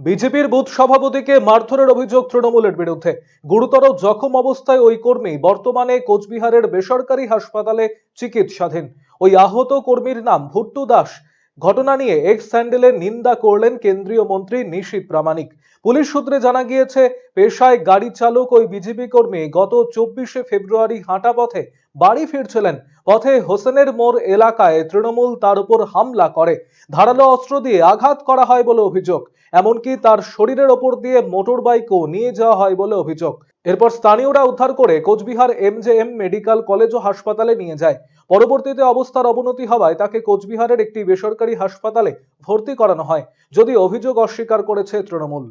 বিজেপির বুথ সভাপতিকে মারধরের অভিযোগ তৃণমূলের বিরুদ্ধে। গুরুতর জখম অবস্থায় ওই কর্মী বর্তমানে কোচবিহারের বেসরকারি হাসপাতালে চিকিৎসাধীন। ওই আহত কর্মীর নাম ভুট্টু দাস। ঘটনা নিয়ে এক্স স্যান্ডেলের নিন্দা করলেন কেন্দ্রীয় মন্ত্রী নিশীত প্রামাণিক। পুলিশ সূত্রে জানা গিয়েছে, পেশায় গাড়ি চালক ওই বিজেপি কর্মী গত চব্বিশে ফেব্রুয়ারি হাঁটা পথে বাড়ি ফিরছিলেন। পথে হোসেনের মোড় এলাকায় তৃণমূল তার উপর হামলা করে। ধারালো অস্ত্র দিয়ে আঘাত করা হয় বলে অভিযোগ। এমনকি তার শরীরের ওপর দিয়ে মোটর বাইকও নিয়ে যাওয়া হয় বলে অভিযোগ। এরপর স্থানীয়রা উদ্ধার করে কোচবিহার এমজেএম মেডিকেল কলেজ ও হাসপাতালে নিয়ে যায়। পরবর্তীতে অবস্থার অবনতি হওয়ায় তাকে কোচবিহারের একটি বেসরকারি হাসপাতালে ভর্তি করানো হয় যদি অভিযোগ অস্বীকার করেছে তৃণমূল।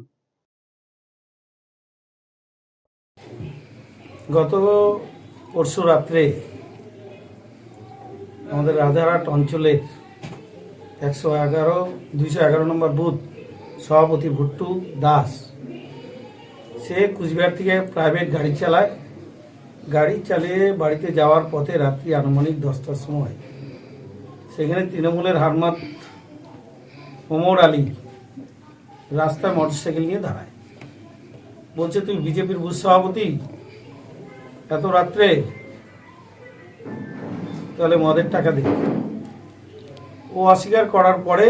গত পরশু রাত্রে আমাদের রাজারহাট অঞ্চলের একশো এগারো, দুইশো এগারো নম্বর বুথ সভাপতি ভুট্টু দাস। সে কুচবিহার থেকে প্রাইভেট গাড়ি চালায়। গাড়ি চালিয়ে বাড়িতে যাওয়ার পথে রাত্রি আনুমানিক দশটার সময়। সেখানে তৃণমূলের হারমাত ওমর আলী রাস্তায় মোটরসাইকেল নিয়ে দাঁড়ায়। বলছে, তুই বিজেপির বুথ সভাপতি? এত রাত্রে? তাহলে মদের টাকা দিই ও অস্বীকার করার পরে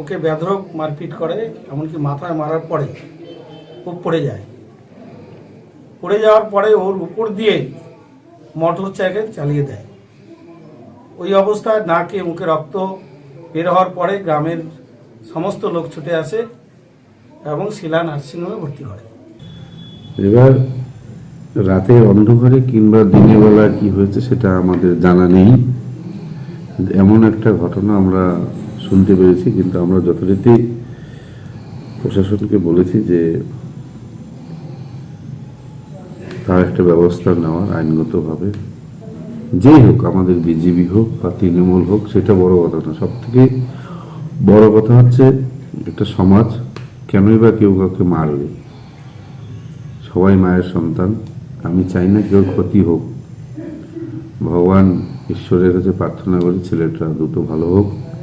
ওকে বেধরক মারপিট করে, এমনকি মাথায় মারার পরে ও পড়ে যায়। পড়ে যাওয়ার পরে ওর উপর দিয়ে মোটর সাইকেল চালিয়ে দেয়। ওই অবস্থায় নাকে মুখে রক্ত বের হওয়ার পরে গ্রামের সমস্ত লোক ছুটে আসে এবং শিলা নার্সিংহোমে ভর্তি করে এবার রাতের অন্ধকারে কিংবা দিনের বেলা কি হয়েছে সেটা আমাদের জানা নেই। এমন একটা ঘটনা আমরা শুনতে পেরেছি, কিন্তু আমরা যথারীতি প্রশাসনকে বলেছি যে তার একটা ব্যবস্থা নেওয়ার আইনগতভাবে। যেই হোক, আমাদের বিজেপি হোক বা তৃণমূল হোক, সেটা বড় কথা না। সব থেকে বড় কথা হচ্ছে একটা সমাজ কেনই বা কেউ কাউকে মারবে? সবাই মায়ের সন্তান। আমি চাই না কেউ ক্ষতি হোক। ভগবান ঈশ্বরের কাছে প্রার্থনা করি ছেলেটা দ্রুত ভালো হোক।